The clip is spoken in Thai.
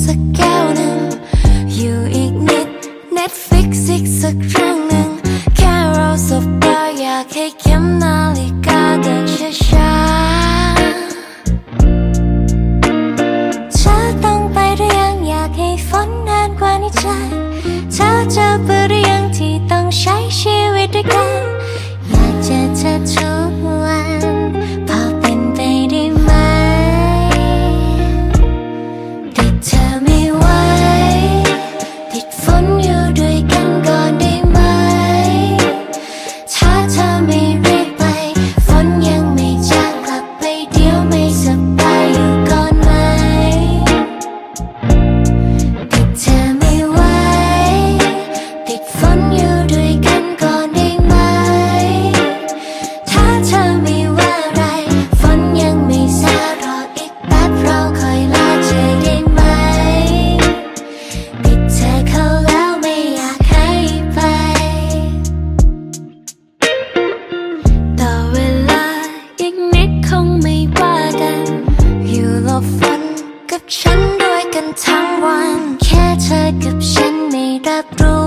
สักแก้วหนึ่งอยู่อีกนิด Netflix อีกสักครั้งหนึ่งแค่เราสบตาอยากให้เข้มนาฬิกาเดินช้าๆเธอต้องไปหรือยังอยากให้ฝนนานกว่านี้ใจเธอจะเบื่ บฝนกับฉันด้วยกันทั้งวัน แค่เธอกับฉันไม่รับรู้